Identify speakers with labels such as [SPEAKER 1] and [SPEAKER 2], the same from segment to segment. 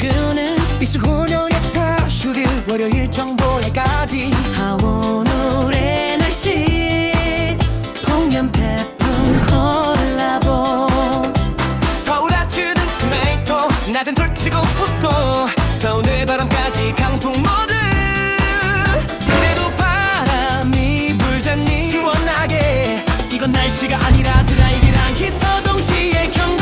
[SPEAKER 1] 보여주는 미술훈련 파슈류 월요일 정보회까지. 하원 오늘의 날씨 폭염 태풍 콜라보. 서울 아침은 스메이토 낮엔 돌치고 폭도 더운 바람까지 강풍 모두. 그래도 바람이 불잖니. 시원하게. 이건 날씨가 아니라 드라이기랑 히터 동시에 경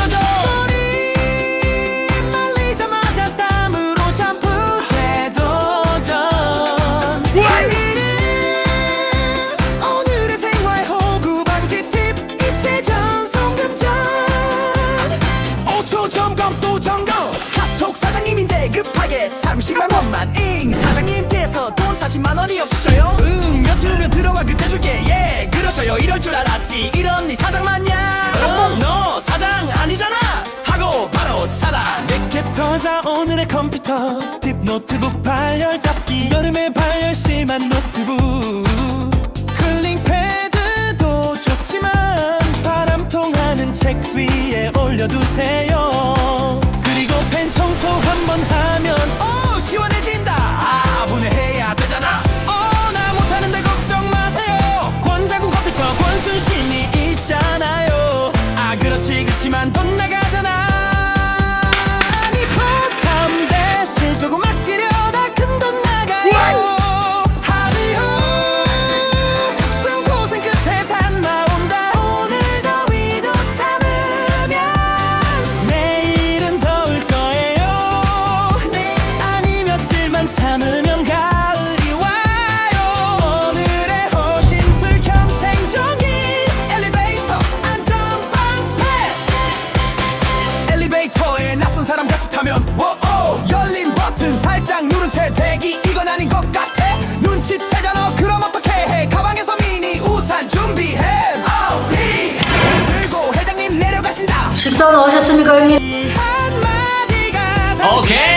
[SPEAKER 1] 없어요. 이럴 줄 알았지. 이런 네 사장 맞냐 한번 너 사장 아니잖아. 하고 바로 차단. 내게 터자 오늘의 컴퓨터. 딥 노트북 발열 잡기. 여름에 발열 심한 노트북. 클링 패드도 좋지만 바람통 하는 책 위에 올려두세요.
[SPEAKER 2] 식사 나하셨습니까
[SPEAKER 1] 형님? 오케이.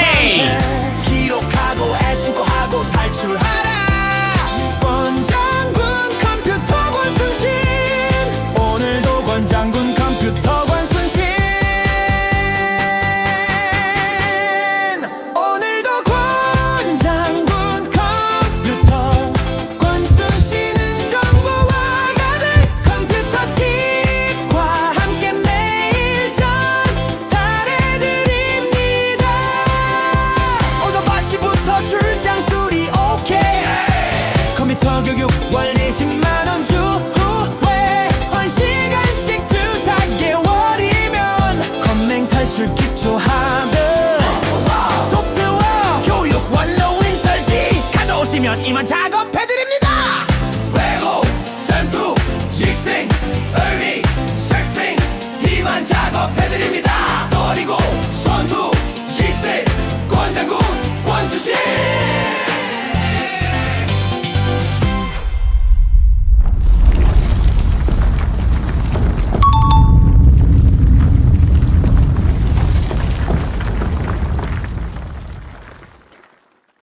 [SPEAKER 1] 기초하듯 속 들어 교육 원로 인설지 가져오시면 이만 자고